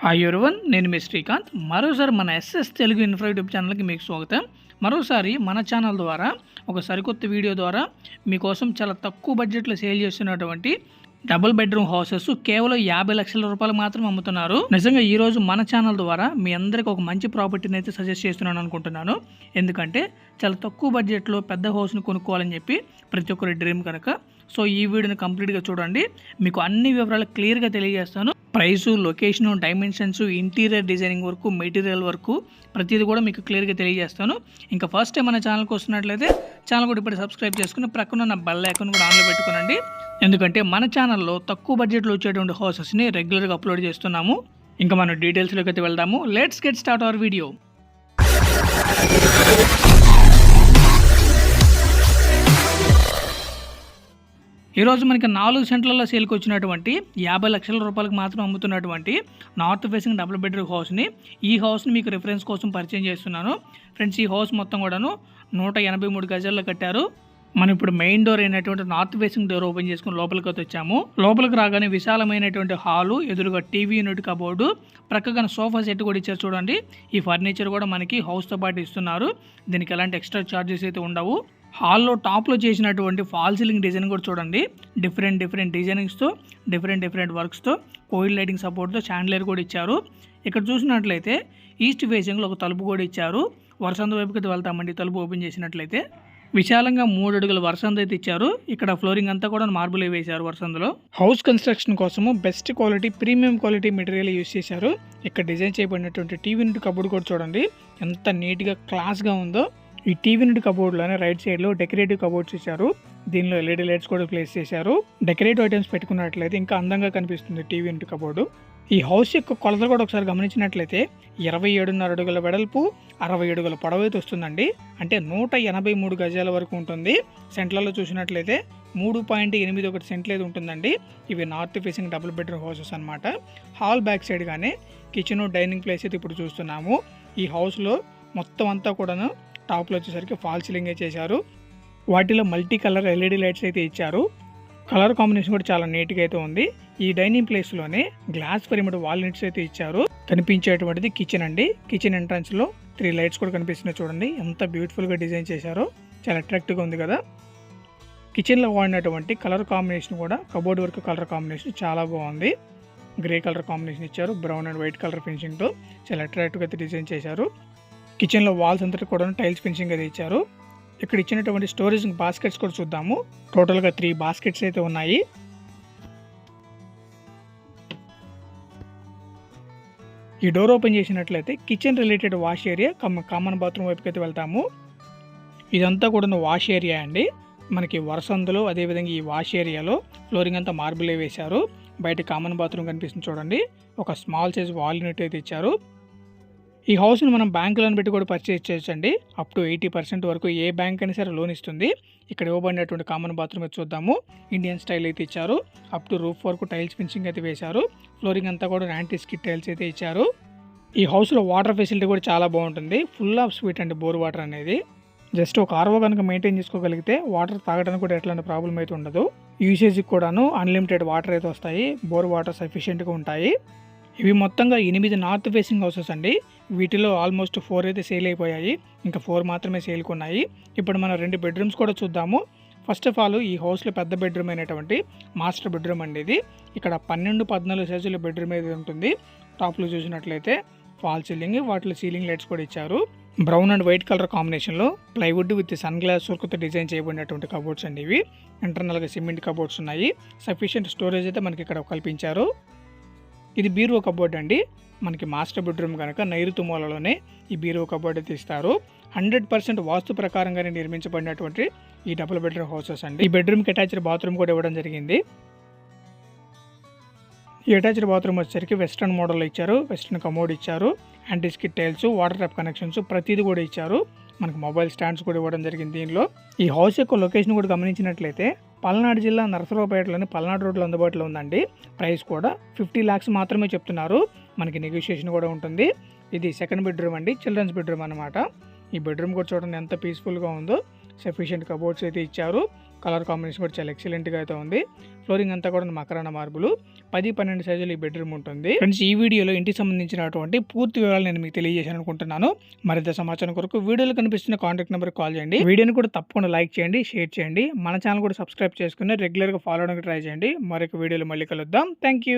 Hi everyone నేను మీ శ్రీకాంత్. మరోసారి మన ఎస్ఎస్ తెలుగు ఇన్ఫ్రా యూట్యూబ్ ఛానల్కి మీకు స్వాగతం. మరోసారి మన ఛానల్ ద్వారా ఒక సరికొత్త వీడియో ద్వారా మీకోసం చాలా తక్కువ బడ్జెట్లో సేల్ చేస్తున్నటువంటి డబుల్ బెడ్రూమ్ హౌసెస్ కేవలం యాభై లక్షల రూపాయలు మాత్రం అమ్ముతున్నారు. నిజంగా ఈ రోజు మన ఛానల్ ద్వారా మీ అందరికి ఒక మంచి ప్రాపర్టీని అయితే సజెస్ట్ చేస్తున్నాను అనుకుంటున్నాను. ఎందుకంటే చాలా తక్కువ బడ్జెట్లో పెద్ద హౌస్ని కొనుక్కోవాలని చెప్పి ప్రతి ఒక్కరి డ్రీమ్ కనుక. సో ఈ వీడియోని కంప్లీట్గా చూడండి. మీకు అన్ని వివరాలు క్లియర్గా తెలియజేస్తాను. Price location dimensions interior designing వరకు మెటీరియల్ వరకు ప్రతిదీ కూడా మీకు క్లియర్గా తెలియజేస్తాను. ఇంకా ఫస్ట్ టైం మన ఛానల్కి వస్తున్నట్లయితే ఛానల్ కూడా ఇప్పుడు సబ్స్క్రైబ్ చేసుకుని ప్రక్కన ఉన్న బెల్ ఐకాన్ కూడా ఆన్లో పెట్టుకోనండి. ఎందుకంటే మన ఛానల్లో తక్కువ బడ్జెట్లో వచ్చేటువంటి హౌసెస్ని రెగ్యులర్గా అప్లోడ్ చేస్తున్నాము. ఇంకా మనం డీటెయిల్స్లోకి అయితే వెళ్దాము. Let's get start our video. ఈరోజు మనకి నాలుగు సెంట్లలో సేల్కి వచ్చినటువంటి యాభై లక్షల రూపాయలకు మాత్రం అమ్ముతున్నటువంటి నార్త్ ఫేసింగ్ డబుల్ బెడ్రూమ్ హౌస్ని. ఈ హౌస్ని మీకు రిఫరెన్స్ కోసం పరిచయం చేస్తున్నాను. ఫ్రెండ్స్ ఈ హౌస్ మొత్తం కూడాను నూట ఎనభై మూడు గజాల్లో కట్టారు. మనం ఇప్పుడు మెయిన్ డోర్ అయినటువంటి నార్త్ ఫేసింగ్ డోర్ ఓపెన్ చేసుకుని లోపలికి వచ్చాము. లోపలికి రాగానే విశాలమైనటువంటి హాలు ఎదురుగా టీవీ యూనిట్ కబోర్డు ప్రక్కగా సోఫా సెట్ కూడా ఇచ్చారు చూడండి. ఈ ఫర్నిచర్ కూడా మనకి హౌస్తో పాటు ఇస్తున్నారు. దీనికి ఎలాంటి ఎక్స్ట్రా ఛార్జెస్ అయితే ఉండవు. హాల్లో టాప్లో చేసినటువంటి ఫాల్ సీలింగ్ డిజైన్ కూడా చూడండి. డిఫరెంట్ డిఫరెంట్ డిజైనింగ్స్తో డిఫరెంట్ డిఫరెంట్ వర్క్స్తో కోయిల్ లైటింగ్ సపోర్ట్తో షాండ్లేర్ కూడా ఇచ్చారు. ఇక్కడ చూసినట్లయితే ఈస్ట్ ఫేసింగ్లో ఒక తలుపు కూడా ఇచ్చారు. వరుసంద వైపుకి వెళ్తామండి తలుపు ఓపెన్ చేసినట్లయితే. విశాలంగా మూడు అడుగుల వరసంద అయితే ఇచ్చారు. ఇక్కడ ఫ్లోరింగ్ అంతా కూడా మార్బుల్ వేశారు వరసందులో హౌస్ కన్స్ట్రక్షన్ కోసము best quality premium quality material use చేశారు. ఇక్కడ డిజైన్ చేయబడినటువంటి టీవీ నుండి కబోర్డ్ కూడా చూడండి. ఎంత నీట్గా క్లాస్గా ఉందో. ఈ టీవీ నుండి కబోర్డ్లోనే రైట్ సైడ్లో డెకరేటివ్ కబోర్డ్స్ ఇచ్చారు. దీనిలో ఎల్ఈడి లైట్స్ కూడా ప్లేస్ చేశారు. డెకరేటివ్ ఐటమ్స్ పెట్టుకున్నట్లయితే ఇంకా అందంగా కనిపిస్తుంది టీవీ నుండి కబోర్డు ఈ హౌస్ యొక్క కొలతలు కూడా ఒకసారి గమనించినట్లయితే ఇరవై ఏడున్నర అడుగుల వెడల్పు అరవై అడుగుల పొడవైతే వస్తుందండి. అంటే నూట ఎనభై మూడు గజాల వరకు ఉంటుంది. సెంట్లలో చూసినట్లయితే మూడు పాయింట్ ఎనిమిది ఒకటి సెంట్లు అయితే ఉంటుందండి. ఇవి north facing double bedroom houses అనమాట హాల్ బ్యాక్ సైడ్ గానే కిచెన్ డైనింగ్ ప్లేస్ అయితే ఇప్పుడు చూస్తున్నాము. ఈ హౌస్లో మొత్తం అంతా కూడాను టాప్లో వచ్చేసరికి ఫాల్ సీలింగ్ చేశారు. వాటిలో మల్టీ కలర్ ఎల్ఈడి లైట్స్ అయితే ఇచ్చారు. కలర్ కాంబినేషన్ కూడా చాలా నీట్గా అయితే ఉంది. ఈ డైనింగ్ ప్లేస్లోనే గ్లాస్ పరిమిడ వాల్ నిట్స్ అయితే ఇచ్చారు. కనిపించేటువంటిది కిచెన్ అండి. కిచెన్ ఎంట్రన్స్లో త్రీ లైట్స్ కూడా కనిపిస్తున్నాయి చూడండి. ఎంత బ్యూటిఫుల్గా డిజైన్ చేశారో. చాలా అట్రాక్టివ్గా ఉంది కదా. కిచెన్లో వాడినటువంటి కలర్ కాంబినేషన్ కూడా కబోర్డ్ వరకు కలర్ కాంబినేషన్ చాలా బాగుంది. గ్రే కలర్ కాంబినేషన్ ఇచ్చారు. బ్రౌన్ అండ్ వైట్ కలర్ ఫినిషింగ్తో చాలా అట్రాక్టివ్గా అయితే డిజైన్ చేశారు. కిచెన్లో వాల్స్ అంతటి కూడా టైల్స్ ఫినిషింగ్ అయితే ఇచ్చారు ఇక్కడ ఇచ్చినటువంటి స్టోరేజ్ బాస్కెట్స్ కూడా చూద్దాము. టోటల్గా త్రీ బాస్కెట్స్ అయితే ఉన్నాయి. ఈ డోర్ ఓపెన్ చేసినట్లయితే kitchen related wash area common bathroom వైపుకి అయితే వెళ్తాము. ఇదంతా కూడా వాష్ ఏరియా అండి. మనకి వరసందులో అదేవిధంగా ఈ వాష్ ఏరియాలో ఫ్లోరింగ్ అంతా మార్బులే వేశారు. బయట కామన్ బాత్రూమ్ కనిపిస్తుంది చూడండి. ఒక స్మాల్ సైజ్ వాల్ యూనిట్ అయితే ఇచ్చారు. ఈ హౌస్ని మనం బ్యాంక్ లోన్ పెట్టి కూడా పర్చేజ్ చేయొచ్చండి. అప్ టు ఎయిటీ పర్సెంట్ వరకు ఏ బ్యాంక్ అయినా సరే లోన్ ఇస్తుంది. ఇక్కడ ఇవ్వబడినటువంటి కామన్ బాత్రూమ్ అయితే చూద్దాము. ఇండియన్ స్టైల్ అయితే ఇచ్చారు. అప్ టు రూఫ్ వరకు టైల్స్ ఫినిషింగ్ అయితే వేశారు. ఫ్లోరింగ్ అంతా కూడా యాంటీ స్కిట్ టైల్స్ అయితే ఇచ్చారు. ఈ హౌస్లో వాటర్ ఫెసిలిటీ కూడా చాలా బాగుంటుంది. ఫుల్ ఆఫ్ స్వీట్ అండి బోర్ వాటర్ అనేది. జస్ట్ ఒక ఆర్వో కనుక మెయింటైన్ చేసుకోగలిగితే వాటర్ తాగడానికి కూడా ఎట్లాంటి ప్రాబ్లం అయితే ఉండదు. యూసేజ్కి కూడాను అన్లిమిటెడ్ వాటర్ అయితే వస్తాయి. బోర్ వాటర్ సఫిషియెంట్గా ఉంటాయి. ఇవి మొత్తంగా ఎనిమిది నార్త్ ఫేసింగ్ హౌసెస్ అండి. వీటిలో ఆల్మోస్ట్ ఫోర్ అయితే సేల్ అయిపోయాయి. ఇంకా ఫోర్ మాత్రమే సేల్కి ఉన్నాయి ఇప్పుడు మనం రెండు బెడ్రూమ్స్ కూడా చూద్దాము. ఫస్ట్ ఆఫ్ ఆల్ ఈ హౌస్లో పెద్ద బెడ్రూమ్ అయినటువంటి మాస్టర్ బెడ్రూమ్ అండి ఇది. ఇక్కడ పన్నెండు పద్నాలుగు సైజుల బెడ్రూమ్ అయితే ఉంటుంది. టాప్లో చూసినట్లయితే ఫాల్ సీలింగ్ వాటిలో సీలింగ్ లైట్స్ కూడా ఇచ్చారు. బ్రౌన్ అండ్ వైట్ కలర్ కాంబినేషన్లో ప్లైవుడ్ విత్ సన్ గ్లాస్ వర్క్తో డిజైన్ చేయబడినటువంటి కబోర్డ్స్ అండి ఇవి. ఇంటర్నల్గా సిమెంట్ కబోర్డ్స్ ఉన్నాయి. సఫిషియంట్ స్టోరేజ్ అయితే మనకి ఇక్కడ కల్పించారు. ఇది బీరో కబోర్డ్ అండి. మనకి మాస్టర్ బెడ్రూమ్ కనుక నైరుతు మూలలోనే ఈ బీరో కబోర్డ్ అయితే ఇస్తారు హండ్రెడ్ పర్సెంట్ వాస్తు ప్రకారంగానే నిర్మించబడినటువంటి ఈ డబుల్ బెడ్రూమ్ హౌసెస్ అండి. ఈ బెడ్రూమ్కి అటాచ్డ్ బాత్రూమ్ కూడా ఇవ్వడం జరిగింది. ఈ అటాచ్డ్ బాత్రూమ్ వచ్చేసరికి వెస్ట్రన్ మోడల్ ఇచ్చారు. వెస్ట్రన్ కమోడ్ ఇచ్చారు. Anti skid tiles water tap connections ప్రతిదీ కూడా ఇచ్చారు. మనకి మొబైల్ స్టాండ్స్ కూడా ఇవ్వడం జరిగింది దీనిలో. ఈ హౌస్ యొక్క లొకేషన్ కూడా గమనించినట్లయితే పల్నాడు జిల్లా నరసరావుపేటలోని పల్నాడు రోడ్లో అందుబాటులో ఉందండి. ప్రైస్ కూడా ఫిఫ్టీ ల్యాక్స్ మాత్రమే చెప్తున్నారు. మనకి నెగోషియేషన్ కూడా ఉంటుంది. ఇది సెకండ్ బెడ్రూమ్ అండి చిల్డ్రన్స్ బెడ్రూమ్ అనమాట ఈ బెడ్రూమ్ కూడా చూడండి ఎంత పీస్ఫుల్గా ఉందో. సఫిషియెంట్ కబోర్డ్స్ అయితే ఇచ్చారు. కలర్ కాంబినేషన్ కూడా చాలా ఎక్సలెంట్గా అయితే ఉంది. ఫ్లోరింగ్ అంతా కూడా మకరాన మార్బులు. పది పన్నెండు సైజులు ఈ బెడ్రూమ్ ఉంటుంది. ఫ్రెండ్స్ ఈ వీడియోలో ఇంటికి సంబంధించినటువంటి పూర్తి వివరాలు నేను మీకు తెలియజేశాను అనుకుంటున్నాను. మరింత సమాచారం కొరకు వీడియోలో కనిపిస్తున్న కాంటాక్ట్ నెంబర్ కాల్ చేయండి. వీడియోని కూడా తప్పకుండా లైక్ చేయండి షేర్ చేయండి. మన ఛానల్ కూడా సబ్స్క్రైబ్ చేసుకుని రెగ్యులర్గా ఫాలో అవడానికి ట్రై చేయండి. మరొక వీడియోలో మళ్ళీ కలుద్దాం. Thank you